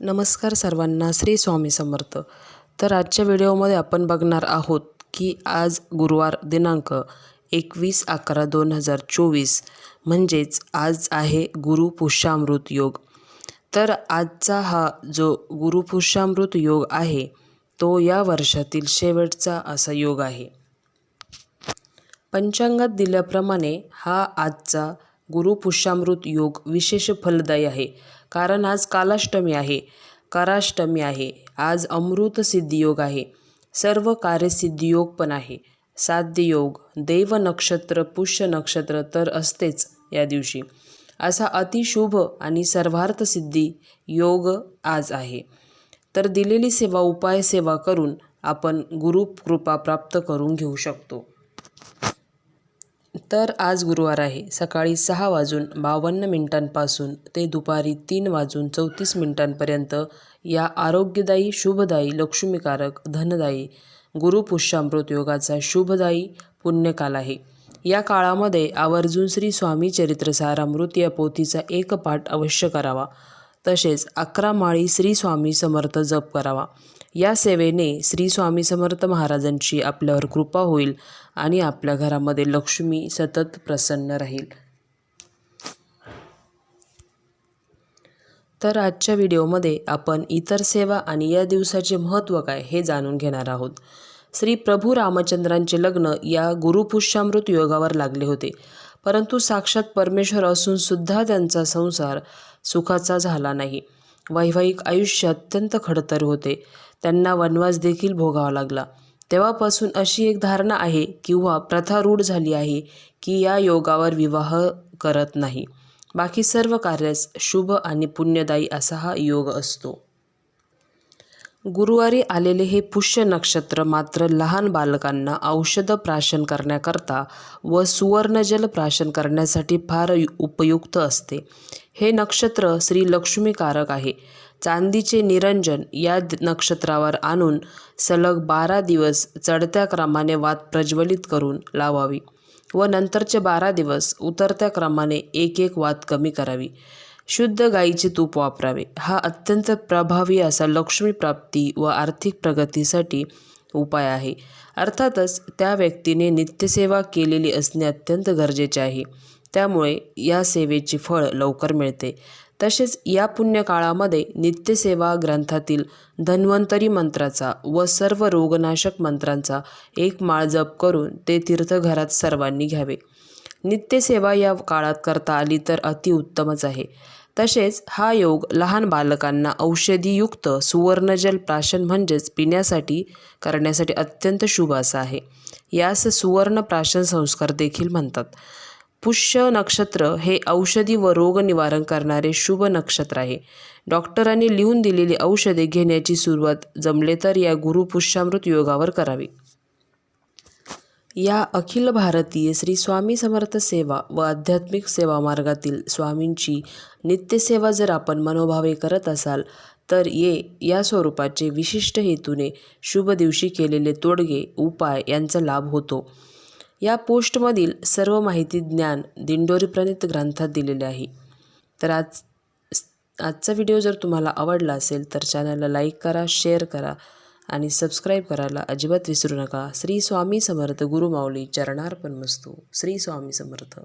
नमस्कार सर्वांना श्री स्वामी समर्थ. तर आजच्या व्हिडिओमध्ये आपण बघणार आहोत की आज गुरुवार दिनांक एकवीस अकरा दोन हजार चोवीस म्हणजेच आज आहे गुरुपुष्यामृत योग. तर आजचा हा जो गुरुपुष्यामृत योग आहे तो या वर्षातील शेवटचा असा योग आहे. पंचांगात दिल्याप्रमाणे हा आजचा गुरुपुष्यामृत योग विशेष फलदायी आहे. कारण आज कालाष्टमी आहे. कराष्टमी आहे. आज अमृत सिद्धियोग आहे. सर्व कार्यसिद्धियोग पण आहे. साध्ययोग देव नक्षत्र पुष्य नक्षत्र तर असतेच या दिवशी. असा अतिशुभ आणि सर्वार्थ सिद्धी योग आज आहे. तर दिलेली सेवा उपाय सेवा करून आपण गुरुकृपा प्राप्त करून घेऊ शकतो. तर आज गुरुवार आहे. सकाळी सहा वाजून बावन्न मिनिटांपासून ते दुपारी तीन वाजून चौतीस मिनिटांपर्यंत या आरोग्यदायी शुभदायी लक्ष्मीकारक धनदायी गुरुपुष्यामृत योगाचा शुभदायी पुण्यकाल आहे. या काळामध्ये आवर्जून श्री स्वामी चरित्रसारामृत या पोथीचा एक पाठ अवश्य करावा. तसेच अकरा माळी श्री स्वामी समर्थ जप करावा. या सेवेने श्री स्वामी समर्थ महाराजांची आपल्यावर कृपा होईल आणि आपल्या घरामध्ये लक्ष्मी सतत प्रसन्न राहील. तर आजच्या व्हिडिओमध्ये आपण इतर सेवा आणि या दिवसाचे महत्त्व काय हे जाणून घेणार आहोत. श्री प्रभू रामचंद्रांचे लग्न या गुरुपुष्यामृत योगावर लागले होते. परंतु साक्षात परमेश्वर असून सुद्धा त्यांचा संसार सुखाचा झाला नाही. वैवाहिक आयुष्य अत्यंत खडतर होते. त्यांना वनवास देखील भोगावा लागला. तेव्हापासून अशी एक धारणा आहे किंवा प्रथा रूढ झाली आहे की या योगावर विवाह करत नाही. बाकी सर्व कार्यास शुभ आणि पुण्यदायी असा हा योग असतो. गुरुवारी आलेले हे पुष्य नक्षत्र मात्र लहान बालकांना औषध प्राशन करण्याकरता व सुवर्णजल प्राशन करण्यासाठी फार उपयुक्त असते. हे नक्षत्र श्री लक्ष्मीकारक आहे. चांदीचे निरंजन या नक्षत्रावर आणून सलग बारा दिवस चढत्या क्रमाने वात प्रज्वलित करून लावावी व नंतरचे बारा दिवस उतरत्या क्रमाने एक एक वात कमी करावी. शुद्ध गाईचे तूप वापरावे. हा अत्यंत प्रभावी असा लक्ष्मी प्राप्ती व आर्थिक प्रगतीसाठी उपाय आहे. अर्थातच त्या व्यक्तीने नित्यसेवा केलेली असणे अत्यंत गरजेचे आहे. त्यामुळे या सेवेचे फळ लवकर मिळते. तसेच या पुण्यकाळामध्ये नित्यसेवा ग्रंथातील धन्वंतरी मंत्राचा व सर्व रोगनाशक मंत्रांचा एक माळ जप करून ते तीर्थघरात सर्वांनी घ्यावे. नित्यसेवा या काळात करता आली तर अतिउत्तमच आहे. तसेच हा योग लहान बालकांना औषधीयुक्त सुवर्णजल प्राशन म्हणजेच पिण्यासाठी करण्यासाठी अत्यंत शुभ असा आहे. यास सुवर्ण प्राशन संस्कार देखील म्हणतात. पुष्य नक्षत्र हे औषधी व रोग निवारण करणारे शुभ नक्षत्र आहे. डॉक्टरांनी लिहून दिलेली औषधे घेण्याची सुरुवात जमले तर या गुरुपुष्यामृत योगावर करावी. या अखिल भारतीय श्री स्वामी समर्थ सेवा व आध्यात्मिक सेवा मार्गातील स्वामींची नित्यसेवा जर आपण मनोभावे करत असाल तर ये या स्वरूपाचे विशिष्ट हेतूने शुभ दिवशी केलेले तोडगे उपाय यांचा लाभ होतो. या पोस्टमधील सर्व माहिती ज्ञान दिंडोरी प्रणित ग्रंथात दिलेले आहे. तर आज आजचा व्हिडिओ जर तुम्हाला आवडला असेल तर चॅनलला लाईक करा शेअर करा आणि सबस्क्राईब करायला अजिबात विसरू नका. श्री स्वामी समर्थ गुरुमाऊली चरणार्पण मस्तू. श्री स्वामी समर्थ.